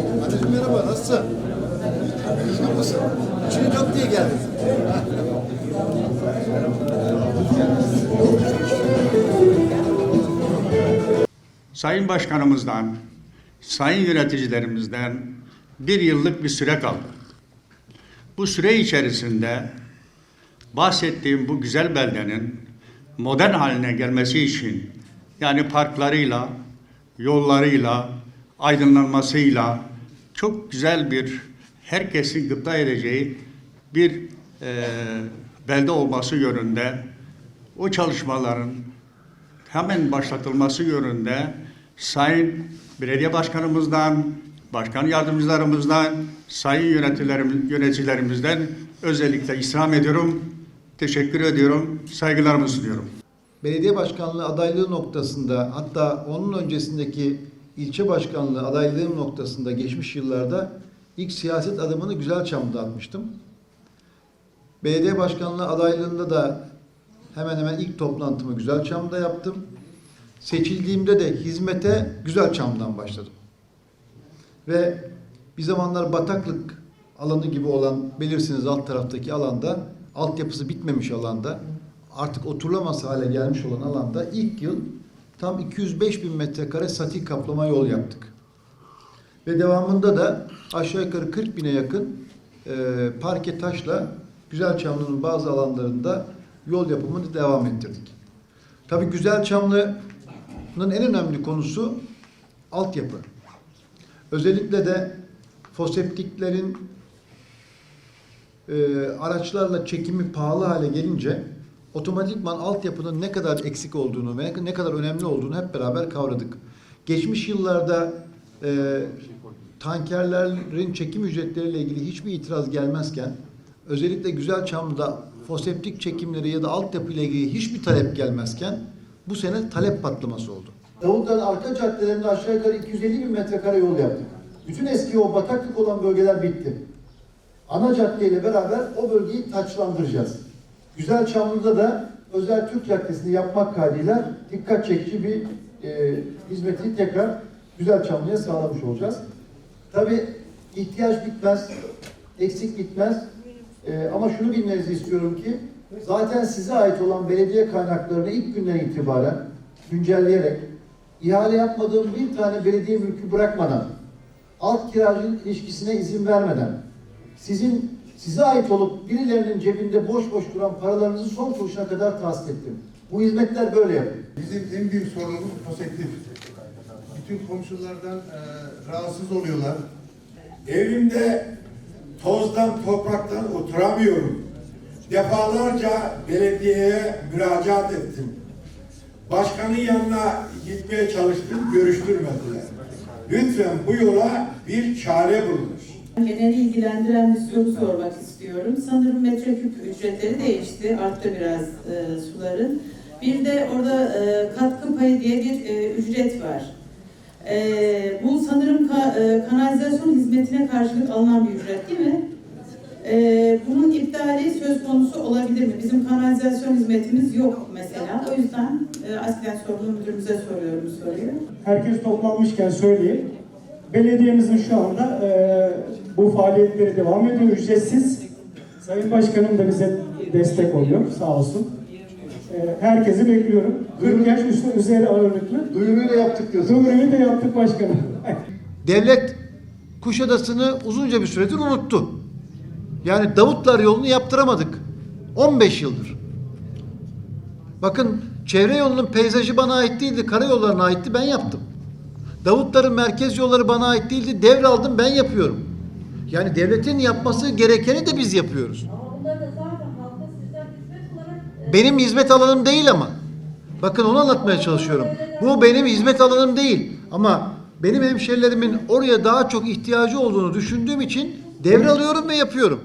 Anneciğim merhaba, nasılsın? İyi misin? İçini çok diye geldin. Sayın Başkanımızdan, sayın yöneticilerimizden bir yıllık bir süre kaldı. Bu süre içerisinde bahsettiğim bu güzel beldenin modern haline gelmesi için yani parklarıyla, yollarıyla, aydınlanmasıyla çok güzel bir herkesin gıpta edeceği bir eee, belde olması yönünde o çalışmaların hemen başlatılması yönünde Sayın Belediye Başkanımızdan, Başkan Yardımcılarımızdan, Sayın yöneticilerimiz, yöneticilerimizden özellikle istirham ediyorum, teşekkür ediyorum, saygılarımı sunuyorum. Belediye başkanlığı adaylığı noktasında hatta onun öncesindeki ilçe başkanlığı adaylığı noktasında geçmiş yıllarda ilk siyaset adımını Güzelçam'da atmıştım. Belediye başkanlığı adaylığında da hemen hemen ilk toplantımı Güzelçam'da yaptım. Seçildiğimde de hizmete Güzelçam'dan başladım. Ve bir zamanlar bataklık alanı gibi olan bilirsiniz alt taraftaki alanda altyapısı bitmemiş alanda artık oturulamaz hale gelmiş olan alanda ilk yıl tam 205 bin metrekare sati kaplama yol yaptık. Ve devamında da aşağı yukarı 40 bine yakın e, parke taşla Güzelçamlı'nın bazı alanlarında yol yapımını devam ettirdik. Tabii Güzelçamlı'nın en önemli konusu altyapı. Özellikle de foseptiklerin e, araçlarla çekimi pahalı hale gelince otomatikman altyapının ne kadar eksik olduğunu ve ne kadar önemli olduğunu hep beraber kavradık. Geçmiş yıllarda e, tankerlerin çekim ücretleriyle ilgili hiçbir itiraz gelmezken özellikle Güzelçam'da foseptik çekimleri ya da altyapı ile ilgili hiçbir talep gelmezken bu sene talep patlaması oldu. Davutların arka caddelerinde aşağı yukarı 250 bin metrekare yol yaptık. Bütün eski o bataklık olan bölgeler bitti. Ana caddeyle beraber o bölgeyi taçlandıracağız. Güzel Çamlı'da da özel Türk Caddesi'ni yapmak kaydıyla dikkat çekici bir e, hizmeti tekrar Güzel Çamlı'ya sağlamış olacağız. Tabii ihtiyaç bitmez, eksik bitmez. E, ama şunu bilmenizi istiyorum ki zaten size ait olan belediye kaynaklarını ilk günden itibaren güncelleyerek ihale yapmadığım bir tane belediye mülkü bırakmadan alt kiracılık ilişkisine izin vermeden sizin size ait olup birilerinin cebinde boş boş duran paralarınızı son kuruşuna kadar tahsil ettim. Bu hizmetler böyle yapıyor. Bizim en büyük sorunumuz pozitif. Bütün komşulardan e, rahatsız oluyorlar. Evimde tozdan, topraktan oturamıyorum. Defalarca belediyeye müracaat ettim. Başkanın yanına gitmeye çalıştım, görüştürmediler. Lütfen bu yola bir çare bulunur. Geneli ilgilendiren bir soru sormak istiyorum. Sanırım metreküp ücretleri değişti, arttı biraz e, suların. Bir de orada e, katkı payı diye bir e, ücret var. E, bu sanırım ka, e, kanalizasyon hizmetine karşılık alınan bir ücret değil mi? E, bunun iptali söz konusu olabilir mi? Bizim kanalizasyon hizmetimiz yok mesela. O yüzden e, aslen sorunu müdürümüze soruyorum soruyu. herkes toplanmışken söyleyeyim. Belediyemizin şu anda e, bu faaliyetleri devam ediyor ücretsiz. Sayın Başkanım da bize destek oluyor sağ olsun. E, herkesi bekliyorum. 40 yaş üstü üzeri ağırlıklı. Duyuruyu da yaptık diyorsun. Duyuruyu da yaptık başkanım. Devlet Kuşadası'nı uzunca bir süredir unuttu. Yani Davutlar yolunu yaptıramadık. 15 yıldır. Bakın çevre yolunun peyzajı bana ait değildi. Karayollarına aitti ben yaptım. Davutların merkez yolları bana ait değildi. Devraldım ben yapıyorum. Yani devletin yapması gerekeni de biz yapıyoruz. Ama bunlar da zaten halka sizden hizmet olarak e, Benim hizmet alanım değil ama. Bakın onu anlatmaya çalışıyorum. Bu benim hizmet alanım değil. Ama benim hemşerilerimin oraya daha çok ihtiyacı olduğunu düşündüğüm için devralıyorum ve yapıyorum.